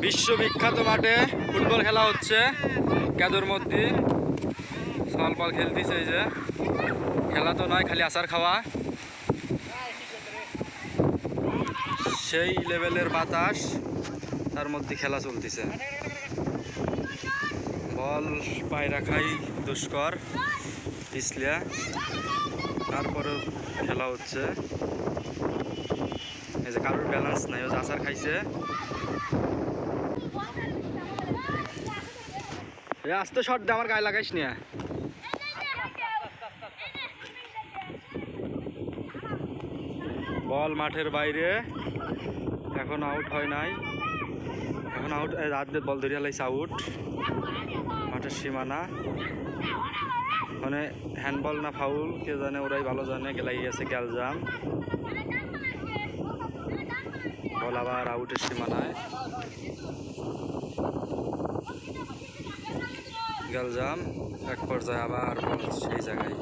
বিশ্ববিখ্যাত মাঠে ফুটবল খেলা হচ্ছে। কেদর মধ্যে। সালপাল খেলতেছে এই যে। খেলা তো নয়, খালি আসার খাওয়া। সেই লেভেলের বাতাস, তার মধ্যে খেলা চলতেছে। বল পায়ে রাখাই দুষ্কর, পিছলিয়া। তারপরে খেলা হচ্ছে। এই যে কারোর ব্যালেন্স নাই, ও যে আচার খাইছে। শট দে আমার গায়ে লাগাইস নিয়ে বল মাঠের বাইরে। এখন আউট হয় নাই। এখন আউট রাত বল ধরে লাইছে আউট মাঠের সীমানা। মানে হ্যান্ডবল না ফাউল কে জানে ওরাই ভালো জানে, গেলাই গেছে গ্যালজাম আবার আউটের সীমানায়। গ্যালজাম এক পর্যায়ে আবার সেই জায়গায়।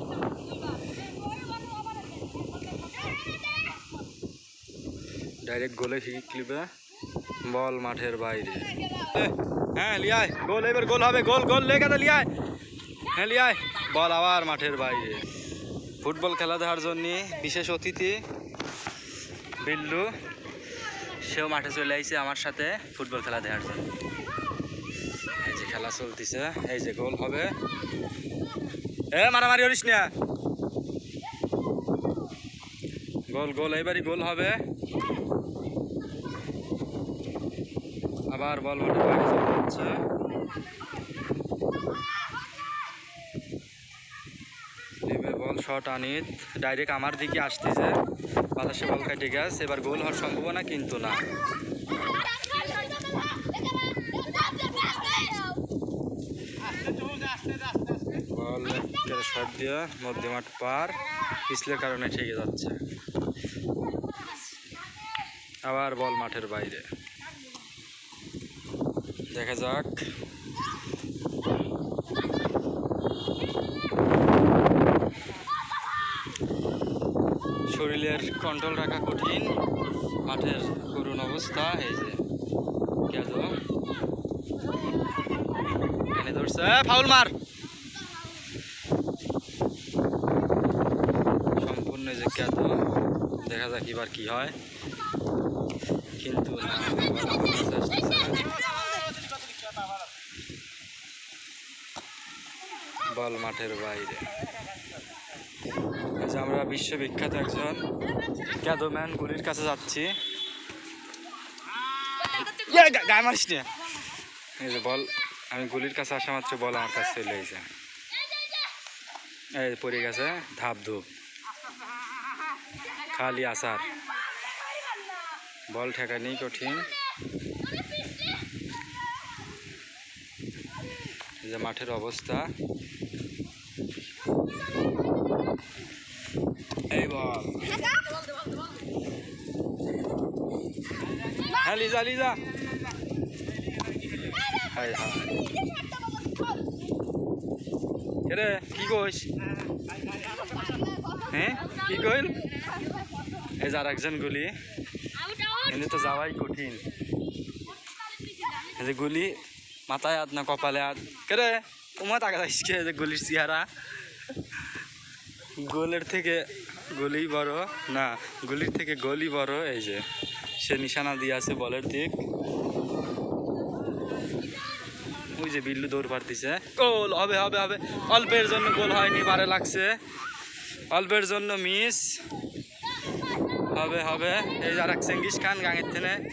ডাইরেক্ট গোলে ক্লিপে বল মাঠের বাইরে। হ্যাঁ লিয়ায় গোল এবার গোল হবে গোল গোল লেগে লিয়ায়। হ্যাঁ লিয়ায়, বল আবার মাঠের বাইরে। ফুটবল খেলা দেখার জন্য বিশেষ অতিথি, বিল্লু। সেও মাঠে চলে আইছে আমার সাথে ফুটবল খেলা দেখার জন্য। এই যে খেলা চলতেছে, এই যে গোল হবে। এ, মারামারি করিস না। গোল গোল, এইবারই গোল হবে। আবার বল মাঠে বাইরে চলে যাচ্ছে লিবে বল শট আনিত। ডাইরেক্ট আমার দিকে আসতেছে। বাতাসে বল কাটে গেছে, এবার গোল হওয়ার সম্ভাবনা কিন্তু না। বল শট দিয়ে মধ্যমাঠ পার। পিছলের কারণে ঠেকে যাচ্ছে। আবার বল মাঠের বাইরে। দেখা যাক। শরীরের কন্ট্রোল রাখা কঠিন মাঠের করুণ অবস্থা, এই যে কেন ধরছে ফাউল মার। সম্পূর্ণ যে কেদ দেখা যাক এবার কি হয়। কিন্তু বল মাঠের বাইরে। যে আমরা বিশ্ববিখ্যাত একজন ক্যাদোম্যান গুলির কাছে যাচ্ছি। গায়ে মারিস। এই যে বল, আমি গুলির কাছে আসা মাত্র বল আমার কাছে চলে এসেছে এই পড়ে গেছে, ধাপ ধুপ। খালি আসার। বল ঠেকানি কঠিন। এই যে মাঠের অবস্থা। এই বল হ্যাঁ লিজা লিজা হাই হাই রে কি কইস? হ্যাঁ কি কইল? এই যে আর একজন গুলি। এমনি তো যাওয়াই কঠিন। এই যে গুলি মাথায় হাত না কপালে হাত। কে রে তোমার টাকা যাইস কে যে গুলির চেহারা? গোলের থেকে গলি বড়, না, গলির থেকে গলি বড়, এই যে, সে নিশানা দিয়ে আছে বলের দিক। ওই যে বিল্লু দৌড় পারতিছে গোল, হবে হবে হবে। অল্পের জন্য গোল হয়নি, বারে লাগছে। অল্পের জন্য মিস। হবে হবে। এই যে আর এক খান গাঙের থেকে